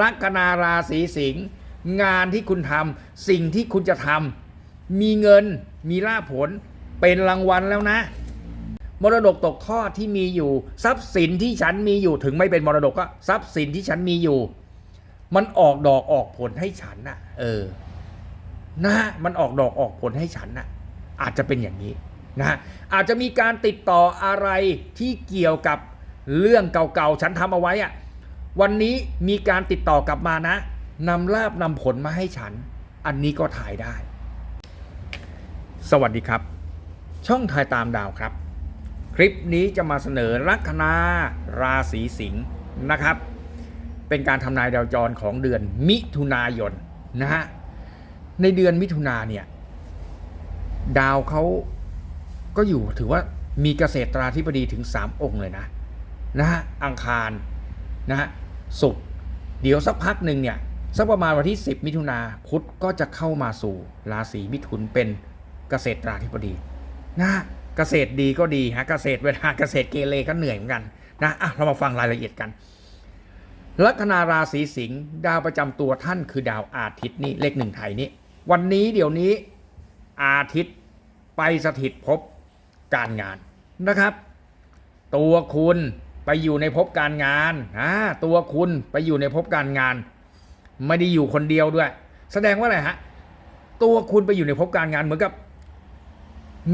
ลัคนาราศีสิงห์งานที่คุณทำสิ่งที่คุณจะทำมีเงินมีลาผลเป็นรางวัลแล้วนะ มรดกตกทอดที่มีอยู่ ทรัพย์สินที่ฉันมีอยู่ถึงไม่เป็นมรดกก็ทรัพย์สินที่ฉันมีอยู่ มันออกดอกออกผลให้ฉันน่ะ เออ นะฮะมันออกดอกออกผลให้ฉันน่ะ อาจจะเป็นอย่างนี้นะฮะอาจจะมีการติดต่ออะไรที่เกี่ยวกับเรื่องเก่าๆ ฉันทำเอาไว้อะ วันนี้มีการติดต่อกลับมานะนำลาบนำผลมาให้ฉัน อันนี้ก็ถ่ายได้ สวัสดีครับ ช่องถ่ายตามดาวครับ คลิปนี้จะมาเสนอลัคนาราศีสิงห์นะครับ เป็นการทำนายดาวจรของเดือนมิถุนายนนะฮะในเดือนมิถุนาเนี่ย ดาวเขาก็อยู่ถือว่ามีเกษตราธิบดีถึง 3 องค์เลยนะนะฮะอังคารนะฮะ ศุกร์เดี๋ยวสักพักหนึ่งเนี่ยสักประมาณวันที่ 10 มิถุนาพุธก็จะเข้ามาสู่ราศีมิถุนเป็นเกษตราธิบดีนะเกษตรดีก็ดีฮะเกษตรเวลาเกษตรเกเรก็เหนื่อยเหมือนกันนะอะเรามาฟังรายละเอียดกัน ลัคนาราศีสิงห์ดาวประจำตัวท่านคือดาวอาทิตย์นี่เลขหนึ่งไทยนี่วันนี้เดี๋ยวนี้อาทิตย์ไปสถิตภพการงานนะครับ ตัวคุณ ไปอยู่ในภพการงานอ่าตัวคุณไปอยู่ในภพการงาน ไม่ได้อยู่คนเดียวด้วย แสดงว่าอะไรฮะ ตัวคุณไปอยู่ในภพการงานเหมือนกับ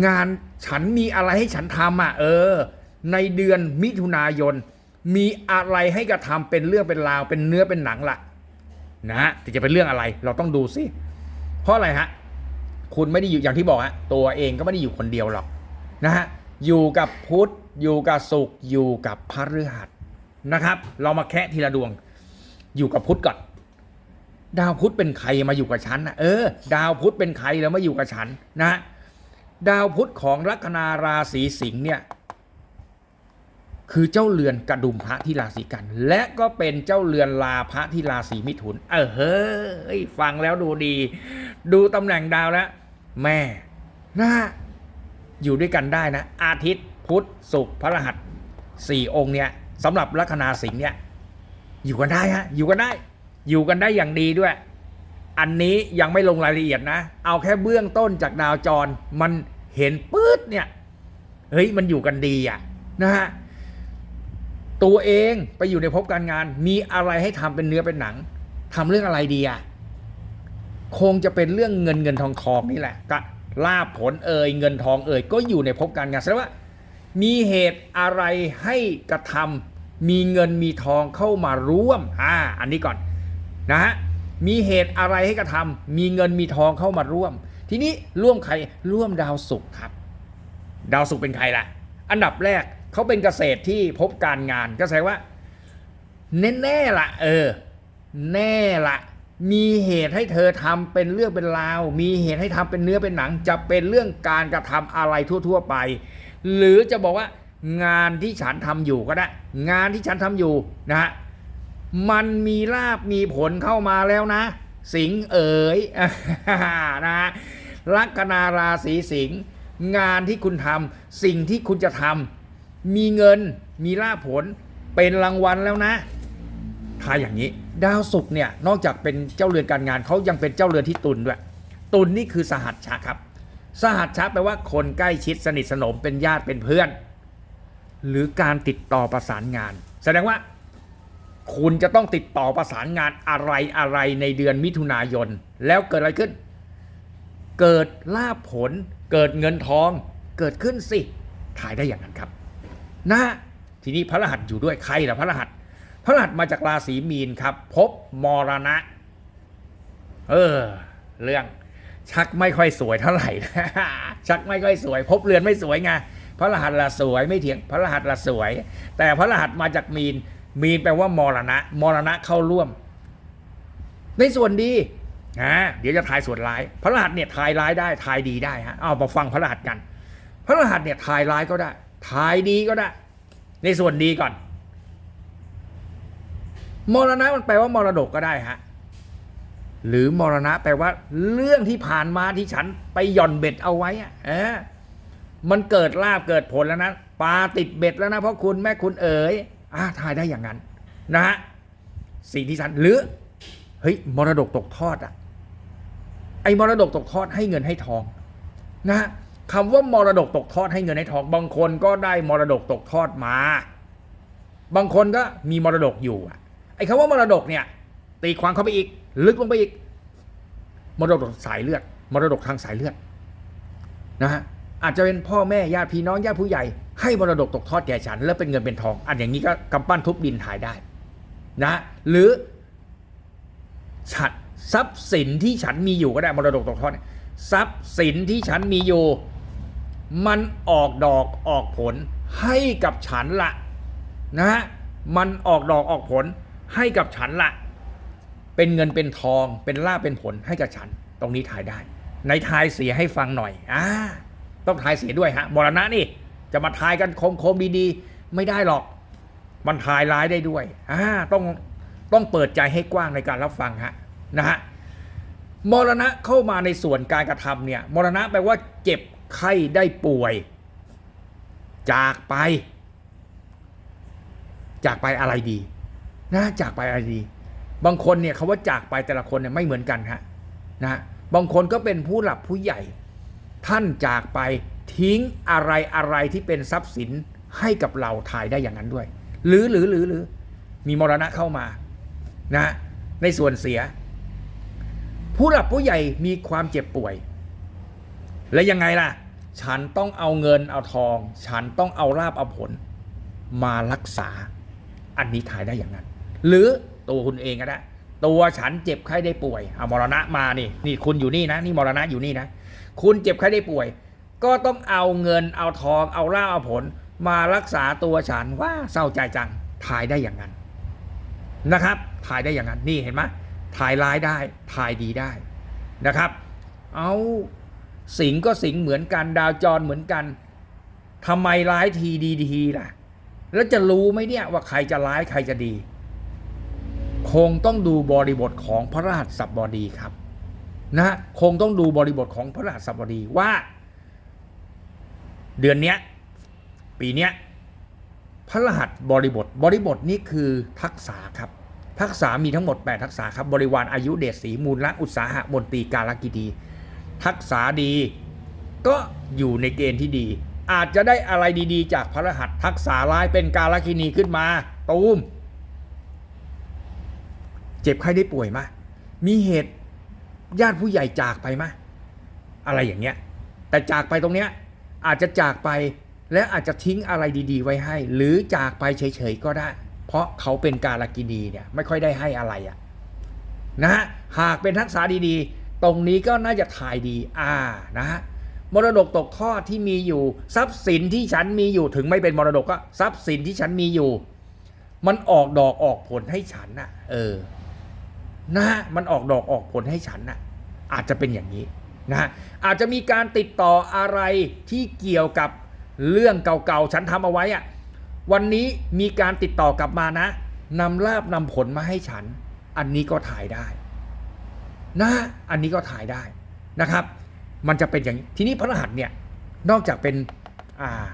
งานฉันมีอะไรให้ฉันทำอะ เออ ในเดือนมิถุนายน มีอะไรให้กระทำเป็นเรื่องเป็นราว เป็นเนื้อเป็นหนังละนะฮะแต่จะเป็นเรื่องอะไร เราต้องดูสิเพราะอะไรฮะคุณไม่ได้อยู่อย่างที่บอกฮะตัวเองก็ไม่ได้อยู่คนเดียวหรอกนะฮะอยู่กับพุทธ อยู่กับศุกร์อยู่กับพฤหัสนะครับ เรามาแคะทีละดวง อยู่กับพุธก่อน ดาวพุธเป็นใครมาอยู่กับฉันนะเออ ดาวพุธเป็นใครแล้วมาอยู่กับฉันนะ ดาวพุธของลัคนาราศีสิงห์เนี่ยคือเจ้าเรือนกระดุมพระที่ราศีกัน และก็เป็นเจ้าเรือนลาพระที่ราศีมิถุน เออเฮ้ยฟังแล้วดูดี ดูตำแหน่งดาวแล้ว แม่นะอยู่ด้วยกันได้นะ อาทิตย์ พุธศุกร์พระรหัสสี่องค์เนี่ยสำหรับลัคนาสิงห์เนี่ยอยู่กันได้ฮะอยู่กันได้ อยู่กันได้อย่างดีด้วย อันนี้ยังไม่ลงรายละเอียดนะ เอาแค่เบื้องต้นจากดาวจร มันเห็นปื๊ดเนี่ยเฮ้ยมันอยู่กันดีอะนะฮะตัวเองไปอยู่ในภพการงาน มีอะไรให้ทำเป็นเนื้อเป็นหนังทำเรื่องอะไรดีอะคงจะเป็นเรื่องเงินเงินทองทองนี่แหละก็ลาบผลเอ่ยเงินทองเอ่ยก็อยู่ในภพการงานแสดงว่า มีเหตุอะไรให้กระทำมีเงินมีทองเข้ามาร่วมอ่าอันนี้ก่อนนะฮะมีเหตุอะไรให้กระทำมีเงินมีทองเข้ามาร่วม ทีนี้ร่วมใครร่วมดาวศุกร์ครับ ดาวศุกร์เป็นใครล่ะ อันดับแรกเขาเป็นเกษตรที่พบการงานก็แสดงว่าแน่ๆละเออ แน่ละมีเหตุให้เธอทำเป็นเรื่องเป็นราว มีเหตุให้ทำเป็นเนื้อเป็นหนัง จะเป็นเรื่องการกระทำอะไรทั่ว ๆ ไป หรือจะบอกว่างานที่ฉันทำอยู่ก็ได้ งานที่ฉันทำอยู่นะฮะมันมีลาบมีผลเข้ามาแล้วนะ สิงเอ๋ยนะฮะลัคนาราศีสิงงานที่คุณทำสิ่งที่คุณจะทำมีเงินมีลาภผลเป็นรางวัลแล้วนะทายอย่างนี้ ดาวศุกร์เนี่ยนอกจากเป็นเจ้าเรือนการงานเขายังเป็นเจ้าเรือนที่ตุลด้วย ตุลนี่คือสหัสชะครับ สหัสชะแปลว่าคนใกล้ชิดสนิทสนมเป็นญาติเป็นเพื่อน หรือการติดต่อประสานงาน แสดงว่า คุณจะต้องติดต่อประสานงานอะไรอะไรในเดือนมิถุนายน แล้วเกิดอะไรขึ้น เกิดลาภผล เกิดเงินทอง เกิดขึ้นสิถ่ายได้อย่างนั้นครับ นะทีนี้พระรหัสอยู่ด้วยใครล่ะพระรหัส พระรหัสมาจากราศีมีนครับ พบมรณะ เออ เรื่อง ชักไม่ค่อยสวยเท่าไหร่ ชักไม่ค่อยสวย พบเรือนไม่สวยไงพระรหัสละสวยไม่เถียงพระรหัสละสวย แต่พระรหัสมาจากมีน มีนแปลว่ามรณะ มรณะเข้าร่วม ในส่วนดีนะเดี๋ยวจะทายส่วนร้าย พระรหัสเนี่ยทายร้ายได้ทายดีได้ฮะเอามาฟังพระรหัสกัน พระรหัสเนี่ยทายร้ายก็ได้ทายดีก็ได้ ในส่วนดีก่อน มรณะมันแปลว่ามรดกก็ได้ฮะ หรือมรณะแปลว่าเรื่องที่ผ่านมาที่ฉันไปหย่อนเบ็ดเอาไว้อะเออมันเกิดลาบเกิดผลแล้วนะปลาติดเบ็ดแล้วนะเพราะคุณแม่คุณเอ๋ยอ่าทายได้อย่างนั้น นะฮะสิ่งที่ฉันหรือเฮ้ยมรดกตกทอดอะไอ้มรดกตกทอดให้เงินให้ทอง นะคำว่ามรดกตกทอดให้เงินให้ทอง บางคนก็ได้มรดกตกทอดมา บางคนก็มีมรดกอยู่อะไอ้คำว่ามรดกเนี่ย ตีความเข้าไปอีก ลึกลงไปอีกมรดกสายเลือดมรดกทางสายเลือดนะฮะอาจจะเป็นพ่อแม่ญาติพี่น้องญาติผู้ใหญ่ให้มรดกตกทอดแก่ฉัน แล้วเป็นเงินเป็นทอง อันอย่างนี้ก็กำปั้นทุบดินถ่ายได้นะหรือฉันทรัพย์สินที่ฉันมีอยู่ก็ได้มรดกตกทอดทรัพย์สินที่ฉันมีอยู่ มันออกดอกออกผลให้กับฉันละนะฮะมันออกดอกออกผลให้กับฉันละ เป็นเงินเป็นทองเป็นลาภเป็นผลให้กับฉัน ตรงนี้ทายได้ ในทายเสียให้ฟังหน่อยอ่าต้องทายเสียด้วยฮะมรณะนี่จะมาทายกันโคมๆดีๆ ไม่ได้หรอก มันทายร้ายได้ด้วยอ่าต้องต้องเปิดใจให้กว้างในการรับฟังฮะนะฮะมรณะเข้ามาในส่วนการกระทำเนี่ยมรณะแปลว่าเจ็บไข้ได้ป่วย จากไป จากไปอะไรดี นะจากไปอะไรดี บางคนเนี่ยคาว่าจากไปแต่ละคนเนี่ยไม่เหมือนกันฮะนะบางคนก็เป็นผู้หลักผู้ใหญ่ ท่านจากไปทิ้งอะไรอะไรที่เป็นทรัพย์สินให้กับเราถ่ายได้อย่างนั้นด้วย หรือหรือหรือหรือมีมรณะเข้ามานะในส่วนเสีย ผู้หลักผู้ใหญ่มีความเจ็บป่วย และยังไงล่ะ ฉันต้องเอาเงินเอาทอง ฉันต้องเอาลาบเอาผล มารักษาอันนี้ถ่ายได้อย่างนั้น หรือ ตัวคุณเองก็ได้ตัวฉันเจ็บไข้ได้ป่วยเอามรณะมานี่นี่คุณอยู่นี่นะ นี่มรณะอยู่นี่นะ คุณเจ็บไข้ได้ป่วย ก็ต้องเอาเงินเอาทองเอาล่าเอาผล มารักษาตัวฉันว่าเศร้าใจจังถ่ายได้อย่างนั้นนะครับ ถ่ายได้อย่างนั้นนี่เห็นไหมถ่ายร้ายได้ถ่ายดีได้นะครับ เอาสิงก็สิงเหมือนกัน ดาวจรเหมือนกันทำไมร้ายทีดีทีล่ะ แล้วจะรู้ไหมเนี่ยว่าใครจะร้ายใครจะดี คงต้องดูบริบทของพระรหัสบดีครับนะคงต้องดูบริบทของพระรหัสบดีว่า เดือนเนี้ยปีเนี้ยพระรหัสบริบทบริบทนี่คือทักษะครับ ทักษะมีทั้งหมด 8 ทักษะครับ บริวารอายุเดชสีมูลละอุตสาหะมนตรีการกิดี ทักษะดีก็อยู่ในเกณฑ์ที่ดี อาจจะได้อะไรดีๆ จากพระรหัสทักษะร้ายเป็นการกินีขึ้นมาตูม เจ็บไข้ได้ป่วยมามีเหตุญาติผู้ใหญ่จากไปมาอะไรอย่างเงี้ย แต่จากไปตรงเนี้ยอาจจะจากไปและอาจจะทิ้งอะไรดีๆ ไว้ให้ หรือจากไปเฉยๆก็ได้ เพราะเขาเป็นการลกินีเนี่ยไม่ค่อยได้ให้อะไรอะนะฮะหากเป็นทักษะดีๆ ตรงนี้ก็น่าจะถ่ายดีอ่านะฮะมรดกตกทอดที่มีอยู่ ทรัพย์สินที่ฉันมีอยู่ถึงไม่เป็นมรดกก็ทรัพย์สินที่ฉันมีอยู่ มันออกดอกออกผลให้ฉันน่ะ เออ นะฮะมันออกดอกออกผลให้ฉันน่ะอาจจะเป็นอย่างนี้นะอาจจะมีการติดต่ออะไรที่เกี่ยวกับเรื่องเก่าๆ ฉันทำเอาไว้อะวันนี้มีการติดต่อกลับมานะนำลาบนำผลมาให้ฉัน อันนี้ก็ถ่ายได้นะอันนี้ก็ถ่ายได้นะครับ มันจะเป็นอย่างนี้ทีนี้พระรหัสเนี่ยนอกจากเป็นอ่า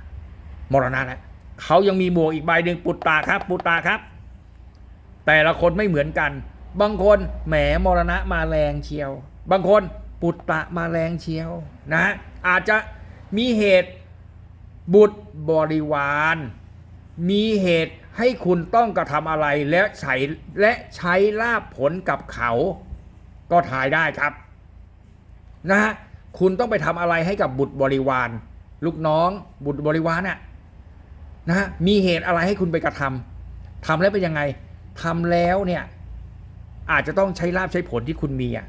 มรณะแล้วเขายังมีหมวกอีกใบหนึ่งปุตตาครับ ปุตตาครับ แต่ละคนไม่เหมือนกัน บางคนแหมมรณะมาแรงเชียว บางคนปุตตะมาแรงเชียวนะอาจจะมีเหตุบุตรบริวาร มีเหตุให้คุณต้องกระทำอะไรและใช้และใช้ลาบผลกับเขา ก็ถ่ายได้ครับนะฮะคุณต้องไปทำอะไรให้กับบุตรบริวาร ลูกน้องบุตรบริวารน่ะนะฮะมีเหตุอะไรให้คุณไปกระทำทำแล้วเป็นยังไงทำแล้วเนี่ย อาจจะต้องใช้ลาบใช้ผลที่คุณมีอะ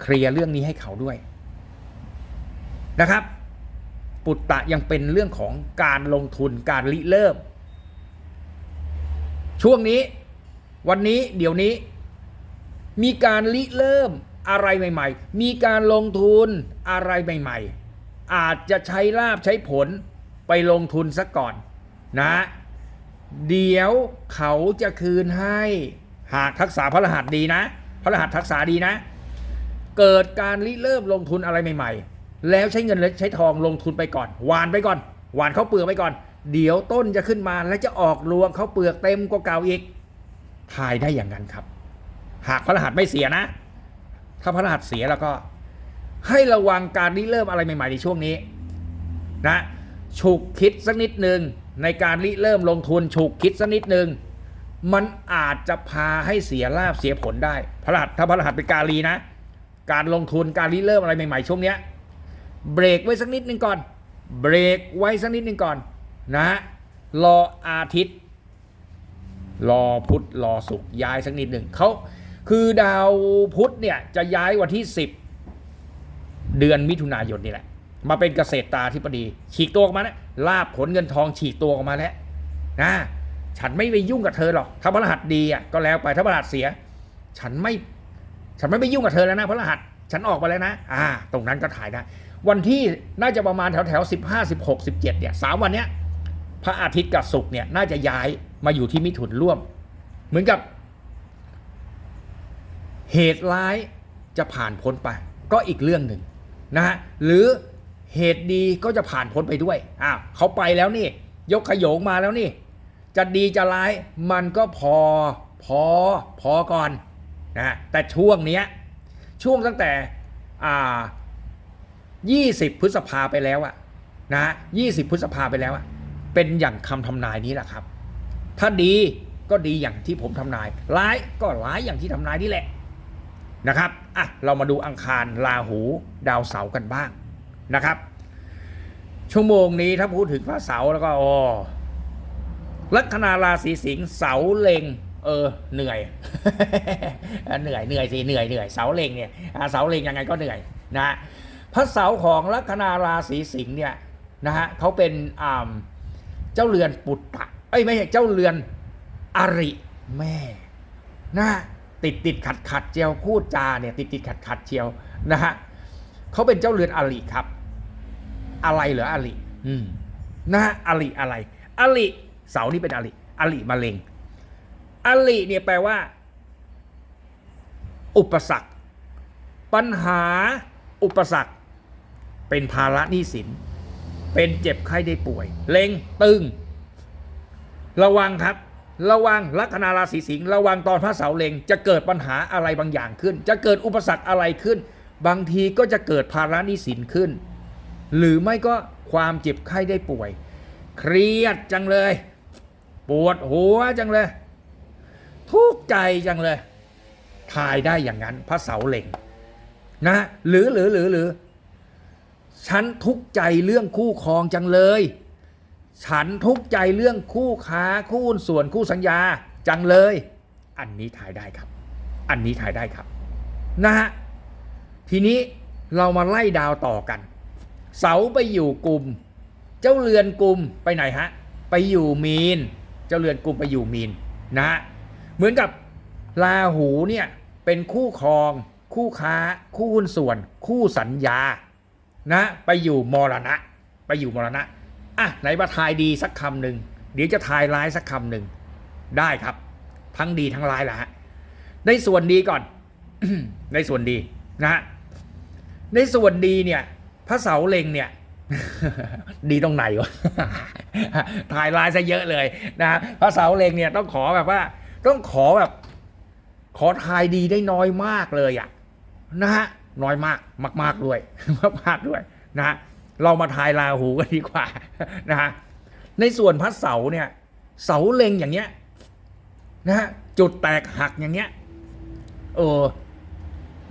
เคลียร์เรื่องนี้ให้เขาด้วยนะครับ ปุตตะยังเป็นเรื่องของการลงทุนการริเริ่ม ช่วงนี้ วันนี้เดี๋ยวนี้ มีการริเริ่มอะไรใหม่ ๆ มีการลงทุนอะไรใหม่ ๆ อาจจะใช้ลาบใช้ผลไปลงทุนซะก่อนนะ เดี๋ยวเขาจะคืนให้ หากทักษะพระรหัสดีนะ พระรหัสทักษะดีนะ เกิดการริเริ่มลงทุนอะไรใหม่ ๆ แล้วใช้เงินและใช้ทองลงทุนไปก่อน หวานไปก่อน หวานเขาเปลือกไปก่อน เดี๋ยวต้นจะขึ้นมาและจะออกรวงเขาเปลือกเต็มกว่าเก่าอีกทายได้อย่างนั้นครับ หากพระรหัสไม่เสียนะ ถ้าพระรหัสเสียแล้วก็ ให้ระวังการริเริ่มอะไรใหม่ ๆ ในช่วงนี้ นะฉุกคิดสักนิดหนึ่งในการริเริ่มลงทุนฉุกคิดสักนิดหนึ่ง มันอาจจะพาให้เสียลาบเสียผลได้พระรหัสถ้าพระรหัสเป็นกาลีนะ การลงทุนการริเริ่มอะไรใหม่ๆช่วงเนี้ยเบรกไว้สักนิดหนึ่งก่อน เบรกไว้สักนิดหนึ่งก่อนนะฮะรออาทิตย์ รอพุธรอศุกร์ย้ายสักนิดหนึ่งเขาคือดาวพุธเนี่ยจะย้ายวันที่ 10 เดือนมิถุนายนนี่แหละ มาเป็นเกษตรตาธิปดี ฉีกตัวออกมาแล้วลาบผลเงินทองฉีกตัวออกมาแล้วนะ ฉันไม่ไปยุ่งกับเธอหรอกถ้าพระรหัสดีอะก็แล้วไปถ้าพระรหัสเสีย ฉันไม่ฉันไม่ไปยุ่งกับเธอแล้วนะพระรหัสฉันออกไปแล้วนะ อ่า ตรงนั้นก็ถ่ายได้ วันที่น่าจะประมาณแถวแถวสิบห้าสิบหกสิบเจ็ดเนี่ยสามวันเนี้ยพระอาทิตย์กับศุกร์เนี่ยน่าจะย้ายมาอยู่ที่มิถุนร่วม เหมือนกับ เหตุร้ายจะผ่านพ้นไป ก็อีกเรื่องหนึ่งนะฮะหรือเหตุดีก็จะผ่านพ้นไปด้วยอ้าวเขาไปแล้วนี่ ยกขยงมาแล้วนี่ จะดีจะร้ายมันก็พอพอพอก่อนนะแต่ช่วงเนี้ยช่วงตั้งแต่อ่า20 พฤษภาไปแล้วอะนะ20 พฤษภาไปแล้วอะเป็นอย่างคำทำนายนี้แหละครับ ถ้าดีก็ดีอย่างที่ผมทำนาย ร้ายก็ร้ายอย่างที่ทำนายนี่แหละนะครับอะเรามาดูอังคารราหูดาวเสาร์กันบ้างนะครับ ชั่วโมงนี้ถ้าพูดถึงพระเสาร์แล้วก็อ๋อ ลัคนาราศีสิงห์เสาเล็งเออเหนื่อย เหนื่อยเหนื่อยสิเหนื่อยเหนื่อยเสาเล็งเนี่ยเสาเล็งยังไงก็เหนื่อยนะฮะพระเสาของลัคนาราศีสิงห์เนี่ยนะฮะเขาเป็นอ่าเจ้าเรือนปุตตะเอ้ยไม่ใช่เจ้าเรือนอริแม่นะติดติดขัดขัดเจียวพูดจาเนี่ยติดติดขัดขัดเจียวนะฮะเขาเป็นเจ้าเรือนอริครับ อะไรเหรออริอืมนะฮะอริอะไรอริ เสานี่เป็นอริอริมะเร็งอริเนี่ยแปลว่า อุปสรรค ปัญหาอุปสรรค เป็นภาระหนี้สิน เป็นเจ็บไข้ได้ป่วย เล็งตึง ระวังครับ ระวังลัคนาราศีสิงห์ระวังตอนพระเสาเล็ง จะเกิดปัญหาอะไรบางอย่างขึ้น จะเกิดอุปสรรคอะไรขึ้น บางทีก็จะเกิดภาระหนี้สินขึ้น หรือไม่ก็ความเจ็บไข้ได้ป่วย เครียดจังเลย ปวดหัวจังเลย ทุกข์ใจจังเลย ทายได้อย่างนั้นพระเสาเล็งนะหรือหรือหรือหรือฉันทุกข์ใจเรื่องคู่ครองจังเลย ฉันทุกข์ใจเรื่องคู่ค้าคู่ส่วนคู่สัญญาจังเลย อันนี้ทายได้ครับ อันนี้ทายได้ครับนะฮะทีนี้เรามาไล่ดาวต่อกัน เสาไปอยู่กลุ่ม เจ้าเรือนกลุ่มไปไหนฮะ ไปอยู่มีน เจ้าเรือนกลุ่มไปอยู่มีนนะฮะเหมือนกับราหูเนี่ยเป็นคู่ครอง คู่ค้า คู่หุ้นส่วน คู่สัญญานะไปอยู่มรณะ ไปอยู่มรณะอะไหนมาทายดีสักคำหนึ่งเดี๋ยวจะทายร้ายสักคำหนึ่งได้ครับ ทั้งดีทั้งร้ายแหละฮะในส่วนดีก่อน ในส่วนดีนะฮะในส่วนดีเนี่ยพระเสาเล็งเนี่ย ดีตรงไหนวะทายร้ายซะเยอะเลยนะพระเสาเล็งเนี่ยต้องขอแบบว่า ต้องขอแบบ ขอทายดีได้น้อยมากเลยอะนะฮะน้อยมากมาก ๆด้วยมากๆด้วยนะฮะเรามาทายราหูกันดีกว่านะฮะในส่วนพัดเสาเนี่ย เสาเล็งอย่างเงี้ยนะฮะจุดแตกหักอย่างเงี้ยเออ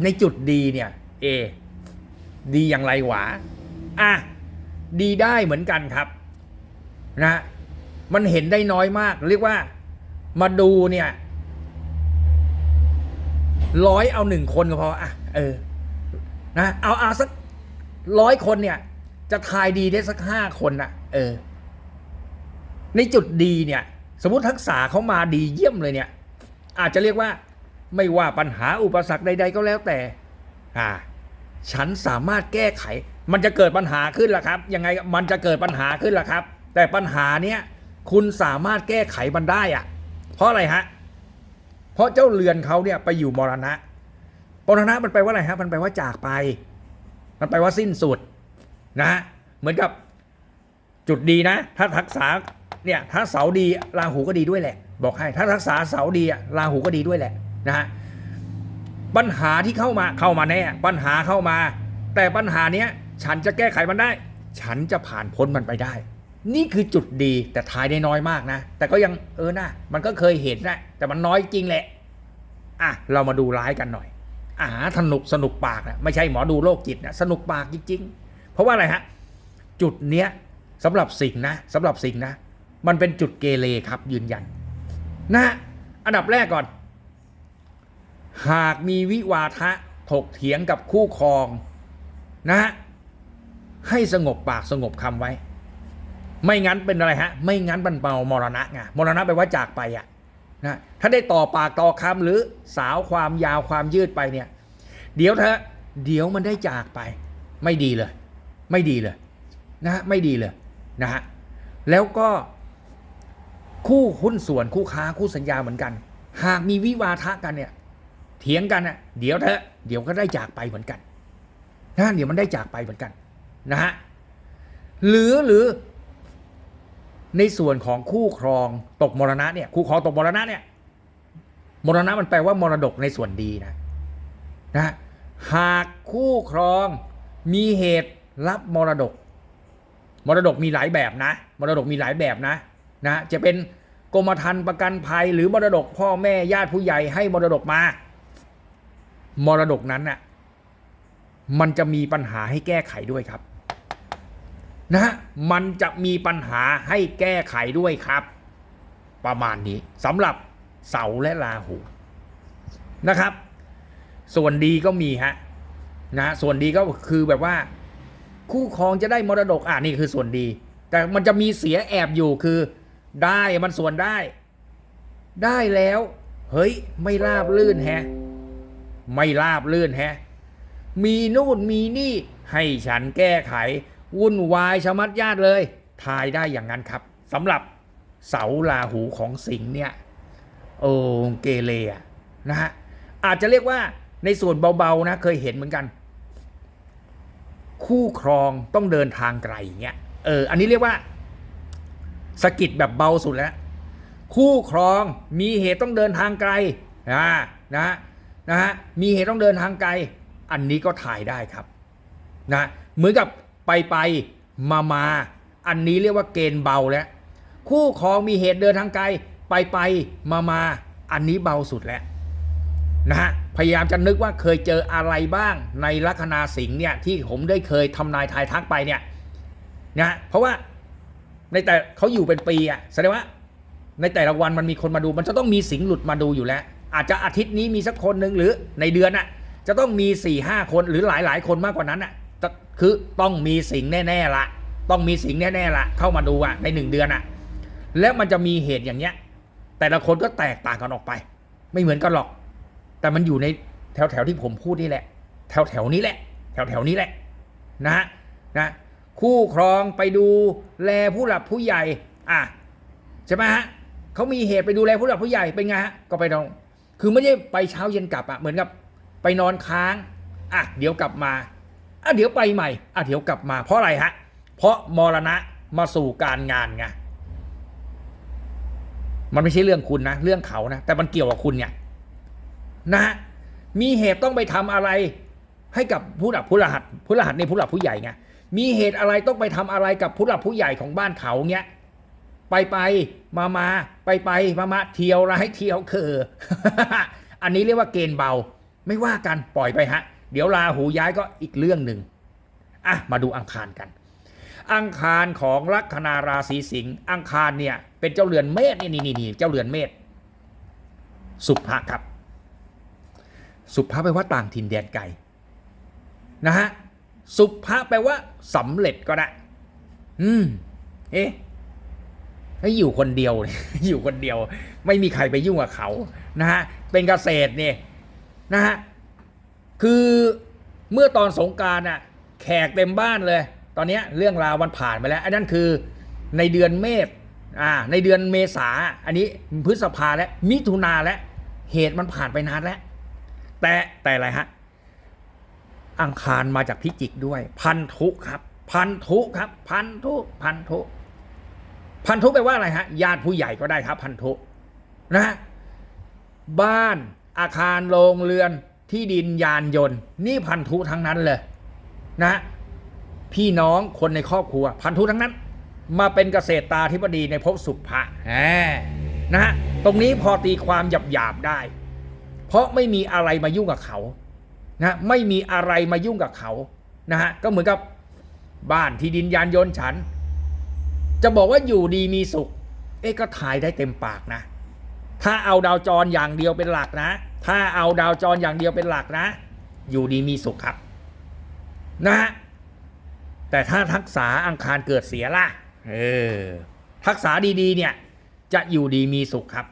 ในจุดดีเนี่ย เอ ดีอย่างไรหวะอะ ดีได้เหมือนกันครับนะมันเห็นได้น้อยมาก เรียกว่ามาดูเนี่ยร้อยเอาหนึ่งคนก็พออะเออนะเอาเอาสักร้อยคนเนี่ย จะทายดีได้สักห้าคนน่ะ เออ ในจุดดีเนี่ย สมมติทักษะเขามาดีเยี่ยมเลยเนี่ย อาจจะเรียกว่า ไม่ว่าปัญหาอุปสรรคใด ๆ ก็แล้วแต่ อ่า ฉันสามารถแก้ไข มันจะเกิดปัญหาขึ้นละครับ ยังไงมันจะเกิดปัญหาขึ้นละครับ แต่ปัญหาเนี้ยคุณสามารถแก้ไขมันได้อะเพราะอะไรฮะ เพราะเจ้าเรือนเขาเนี่ยไปอยู่มรณะมรณะมันแปลว่าอะไรฮะ มันแปลว่าจากไป มันแปลว่าสิ้นสุดนะเหมือนกับจุดดีนะ ถ้าทักษะเนี่ยถ้าเสาดีราหูก็ดีด้วยแหละ บอกให้ ถ้ารักษาเสาดีอะราหูก็ดีด้วยแหละนะฮะปัญหาที่เข้ามาเข้ามาแน่ปัญหาเข้ามา แต่ปัญหาเนี้ย ฉันจะแก้ไขมันได้ ฉันจะผ่านพ้นมันไปได้ นี่คือจุดดีแต่ทายได้น้อยมากนะ แต่ก็ยังเออนะมันก็เคยเห็นนะแต่มันน้อยจริงแหละอะเรามาดูร้ายกันหน่อยอ่าสนุกสนุกปากนะไม่ใช่หมอดูโรคจิตนะสนุกปากจริงๆ เพราะว่าอะไรฮะจุดเนี้ยสำหรับสิ่งนะสำหรับสิ่งนะ มันเป็นจุดเกเรครับยืนยัน นะฮะอันดับแรกก่อน หากมีวิวาทะถกเถียงกับคู่ครอง นะฮะ ให้สงบปากสงบคำไว้ ไม่งั้นเป็นอะไรฮะ ไม่งั้นมันเมามรณะไงมรณะแปลว่าจากไปอะนะถ้าได้ต่อปากต่อคำหรือสาวความยาวความยืดไปเนี่ย เดี๋ยวเธอเดี๋ยวมันได้จากไป ไม่ดีเลย ไม่ดีเลยนะฮะไม่ดีเลยนะฮะแล้วก็คู่หุ้นส่วนคู่ค้าคู่สัญญาเหมือนกัน หากมีวิวาทะกันเนี่ย เถียงกันอะเดี๋ยวเถอเดี๋ยวก็ได้จากไปเหมือนกันนะเดี๋ยวมันได้จากไปเหมือนกัน นะฮะหรือหรือ ในส่วนของคู่ครองตกมรณะเนี่ยคู่ครองตกมรณะเนี่ยมรณะมันแปลว่ามรดกในส่วนดีนะนะหากคู่ครองมีเหตุรับมรดก มรดกมีหลายแบบนะ มรดกมีหลายแบบนะนะ จะเป็นกรมธรรม์ประกันภัย หรือมรดกพ่อแม่ญาติผู้ใหญ่ให้มรดกมา มรดกนั้นน่ะมันจะมีปัญหาให้แก้ไขด้วยครับ นะฮะมันจะมีปัญหาให้แก้ไขด้วยครับ ประมาณนี้สำหรับเสาและราหูนะครับ ส่วนดีก็มีฮะนะส่วนดีก็คือแบบว่า คู่ครองจะได้มรดกอ่านี่คือส่วนดี แต่มันจะมีเสียแอบอยู่คือ ได้มันส่วนได้ ได้แล้ว เฮ้ย ไม่ราบลื่นแฮะ ไม่ราบลื่นแฮะ มีนู่นมีนี่ให้ฉันแก้ไข วุ่นวายชะมัดญาติเลย ทายได้อย่างนั้นครับสำหรับเสาลาหูของสิงห์เนี่ยโอ้เกเรนะฮะอาจจะเรียกว่าในส่วนเบาๆนะเคยเห็นเหมือนกัน คู่ครองต้องเดินทางไกลอย่างเงี้ยเอออันนี้เรียกว่าสกิดแบบเบาสุดแล้ว คู่ครองมีเหตุต้องเดินทางไกลนะนะฮะนะฮะมีเหตุต้องเดินทางไกล อันนี้ก็ถ่ายได้ครับนะเหมือนกับ ไปไปมามาอันนี้เรียกว่าเกณฑ์เบาแล้ว คู่ครองมีเหตุเดินทางไกล ไปไปมามาอันนี้เบาสุดแล้วนะฮะพยายามจะนึกว่าเคยเจออะไรบ้างในลัคนาสิงห์เนี่ยที่ผมได้เคยทำนายทายทักไปเนี่ยนะเพราะว่าในแต่เขาอยู่เป็นปีอะแสดงว่า ในแต่ละวันมันมีคนมาดู มันจะต้องมีสิงห์หลุดมาดูอยู่แล้ว อาจจะอาทิตย์นี้มีสักคนหนึ่งหรือในเดือนอะจะต้องมี4ี่ห้าคนหรือหลายหลายๆคนมากกว่านั้นอะจะ คือต้องมีสิ่งแน่ๆละต้องมีสิ่งแน่ๆละเข้ามาดูอะในหนึ่งเดือนอะแล้วมันจะมีเหตุอย่างเงี้ย แต่ละคนก็แตกต่างกันออกไป ไม่เหมือนกันหรอก แต่มันอยู่ในแถวแถวๆที่ผมพูดนี่แหละ แถวแถวๆนี้แหละ แถวแถวๆนี้แหละนะฮะนะคู่ครองไปดูแลผู้หลักผู้ใหญ่ อะใช่ไหมฮะเขามีเหตุไปดูแลผู้หลักผู้ใหญ่เป็นไงฮะก็ไปนอนคือไม่ใช่ไปเช้าเย็นกลับอะเหมือนกับไปนอนค้างอะเดี๋ยวกลับมา อะเดี๋ยวไปใหม่อะเดี๋ยวกลับมา เพราะอะไรฮะ เพราะมรณะมาสู่การงานไงมันไม่ใช่เรื่องคุณนะ เรื่องเขานะ แต่มันเกี่ยวกับคุณเนี่ยนะฮะมีเหตุต้องไปทำอะไร ให้กับผู้หลักผู้รหัสผู้รหัสในผู้หลักผู้ใหญ่ไงมีเหตุอะไรต้องไปทำอะไรกับผู้หลักผู้ใหญ่ของบ้านเขาเนี้ยไปไปมามาไปไปมามาเที่ยวร้ายเที่ยวเคืออันนี้เรียกว่าเกณฑ์เบา ไม่ว่ากันปล่อยไปฮะ เดี๋ยวลาหูย้ายก็อีกเรื่องหนึ่งอะมาดูอังคารกัน อังคารของลัคนาราศีสิงห์อังคารเนี่ยเป็นเจ้าเรือนเมษนี่นี่นี่เจ้าเรือนเมษสุภะครับ สุภาพแปลว่าต่างถิ่นแดนไกลนะฮะสุภาพแปลว่าสำเร็จก็ได้ อืม เอ๊ะให้อยู่คนเดียว อยู่คนเดียว ไม่มีใครไปยุ่งกับเขา นะฮะ เป็นเกษตรเนี่ยนะฮะ คือเมื่อตอนสงการน่ะแขกเต็มบ้านเลย ตอนนี้เรื่องราวมันผ่านไปแล้วอันนั้นคือในเดือนเมษอ่าในเดือนเมษาอันนี้พฤษภาและมิถุนาและเหตุมันผ่านไปนานแล้ว แต่แต่อะไรฮะอังคารมาจากพิจิกด้วย พันธุครับ พันธุครับ พันธุพันธุพันธุแปลว่าอะไรฮะญาติผู้ใหญ่ก็ได้ครับ พันธุนะบ้านอาคารโรงเรือน ที่ดินยานยนต์ นี่พันธุทั้งนั้นเลยนะ พี่น้องคนในครอบครัว พันธุทั้งนั้น มาเป็นเกษตรตาธิบดีในภพสุภะแหนะฮะตรงนี้พอตีความหยาบหยาบได้ เพราะไม่มีอะไรมายุ่งกับเขานะไม่มีอะไรมายุ่งกับเขานะฮะก็เหมือนกับบ้านที่ดินยานยนต์ฉัน จะบอกว่าอยู่ดีมีสุข เอ๊ะก็ถ่ายได้เต็มปากนะ ถ้าเอาดาวจรอย่างเดียวเป็นหลักนะถ้าเอาดาวจรอย่างเดียวเป็นหลักนะ อยู่ดีมีสุขครับ นะฮะแต่ถ้าทักษะอังคารเกิดเสียล่ะ เออ ทักษะดีๆ เนี่ย จะอยู่ดีมีสุขครับ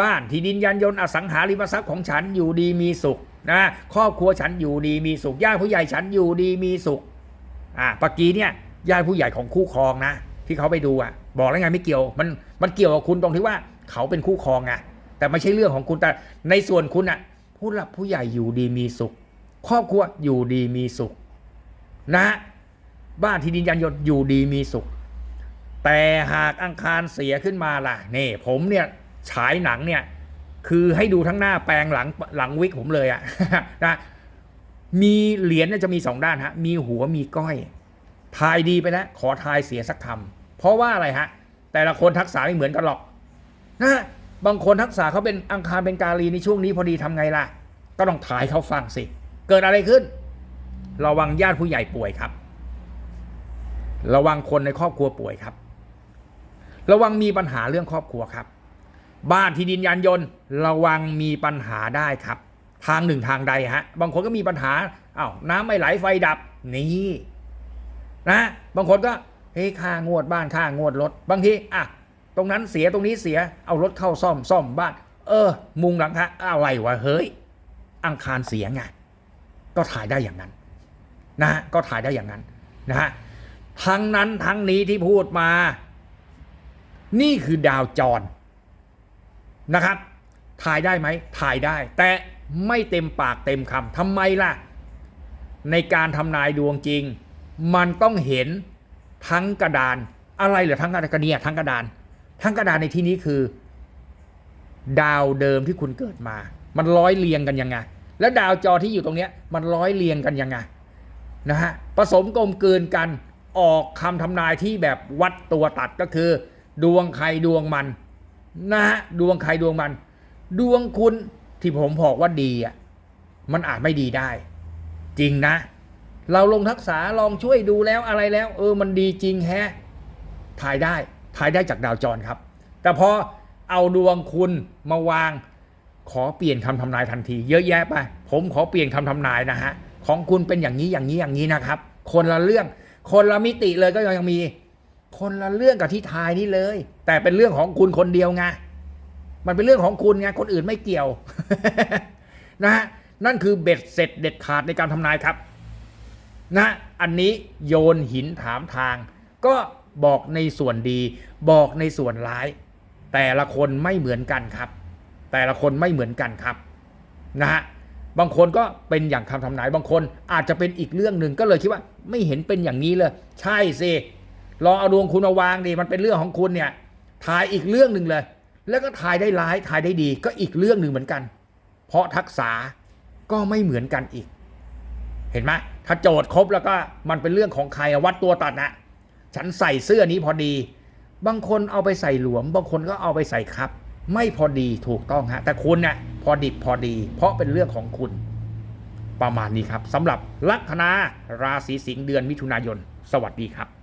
บ้านที่ดินยานยนต์อสังหาริมทรัพย์ของฉันอยู่ดีมีสุขนะครอบครัวฉันอยู่ดีมีสุขญาติผู้ใหญ่ฉันอยู่ดีมีสุข อ่าปกีเนี่ยญาติผู้ใหญ่ของคู่ครองนะ ที่เขาไปดูอะ บอกแล้วไงไม่เกี่ยว มันมันเกี่ยวกับคุณตรงที่ว่าเขาเป็นคู่ครองไง แต่ไม่ใช่เรื่องของคุณแต่ในส่วนคุณอะผู้หลักผู้ใหญ่อยู่ดีมีสุข ครอบครัวอยู่ดีมีสุข นะบ้านที่ดินยานยนต์อยู่ดีมีสุข แต่หากอังคารเสียขึ้นมาล่ะนี่ผมเนี่ยฉายหนังเนี่ยคือให้ดูทั้งหน้าแปลงหลังหลังวิกผมเลยอะนะมีเหรียญจะมีสองด้านฮะมีหัวมีก้อย ทายดีไปแล้วขอทายเสียสักคำเพราะว่าอะไรฮะ แต่ละคนทักษะไม่เหมือนกันหรอกนะ บางคนทักษะเขาเป็นอังคารเป็นกาลีในช่วงนี้พอดีทำไงล่ะ ก็ต้องทายเขาฟังสิ เกิดอะไรขึ้น ระวังญาติผู้ใหญ่ป่วยครับ ระวังคนในครอบครัวป่วยครับ ระวังมีปัญหาเรื่องครอบครัวครับ บ้านที่ดินยานยนต์ ระวังมีปัญหาได้ครับ ทางหนึ่งทางใดฮะ บางคนก็มีปัญหาอา้าวน้ำไม่ไหลไฟดับนี่นะบางคนก็เฮ้ค่างวดบ้านค่างวดรถบางทีอะ ตรงนั้นเสียตรงนี้เสียเอารถเข้าซ่อมซ่อมบ้าน เออ มุงหลังคาอะไรวะเฮ้ย อังคารเสียไงก็ถ่ายได้อย่างนั้นนะฮะก็ถ่ายได้อย่างนั้นนะฮะทั้งนั้นทั้งนี้ที่พูดมา นี่คือดาวจรนะครับ ถ่ายได้ไหมถ่ายได้ แต่ไม่เต็มปากเต็มคำทำไมล่ะ ในการทำนายดวงจริง มันต้องเห็นทั้งกระดาน อะไรเหรอทั้งกระดานเนี่ยทั้งกระดาน ทั้งกระดานในที่นี้คือ ดาวเดิมที่คุณเกิดมา มันร้อยเรียงกันยังไง แล้วดาวจอที่อยู่ตรงเนี้ยมันร้อยเรียงกันยังไงนะฮะผสมกลมกลืนกันออกคำทำนายที่แบบวัดตัวตัดก็คือ ดวงใครดวงมันนะฮะดวงใครดวงมัน ดวงคุณที่ผมบอกว่าดีอะมันอาจไม่ดีได้ จริงนะ เราลงทักษะลองช่วยดูแล้วอะไรแล้ว เออมันดีจริงแฮะถ่ายได้ ถ่ายได้จากดาวจรครับ แต่พอเอาดวงคุณมาวางขอเปลี่ยนคำทำนายทันที เยอะแยะไป ผมขอเปลี่ยนคำทำนายนะฮะของคุณเป็นอย่างนี้อย่างนี้อย่างนี้นะครับ คนละเรื่อง คนละมิติเลยก็ยังมี คนละเรื่องกับที่ทายนี่เลย แต่เป็นเรื่องของคุณคนเดียวไงมันเป็นเรื่องของคุณไงคนอื่นไม่เกี่ยวนะฮะนั่นคือเบ็ดเสร็จเด็ดขาดในการทำนายครับ นะ อันนี้โยนหินถามทาง ก็ บอกในส่วนดี บอกในส่วนร้าย แต่ละคนไม่เหมือนกันครับ แต่ละคนไม่เหมือนกันครับนะฮะบางคนก็เป็นอย่างคำทำนายบางคนอาจจะเป็นอีกเรื่องหนึ่งก็เลยคิดว่า ไม่เห็นเป็นอย่างนี้เลย ใช่สิลองเอาดวงคุณมาวางดิมันเป็นเรื่องของคุณเนี่ยถ่ายอีกเรื่องหนึ่งเลย แล้วก็ถ่ายได้ร้ายถ่ายได้ดีก็อีกเรื่องหนึ่งเหมือนกัน เพราะทักษะก็ไม่เหมือนกันอีก เห็นไหมถ้าโจทย์ครบแล้วก็มันเป็นเรื่องของใครวัดตัวตัดนะ ฉันใส่เสื้อนี้พอดี บางคนเอาไปใส่หลวม บางคนก็เอาไปใส่ครับ ไม่พอดีถูกต้องฮะแต่คุณเนี่ยพอดิบพอดี เพราะเป็นเรื่องของคุณ ประมาณนี้ครับสำหรับลัคนาราศีสิงห์เดือนมิถุนายน สวัสดีครับ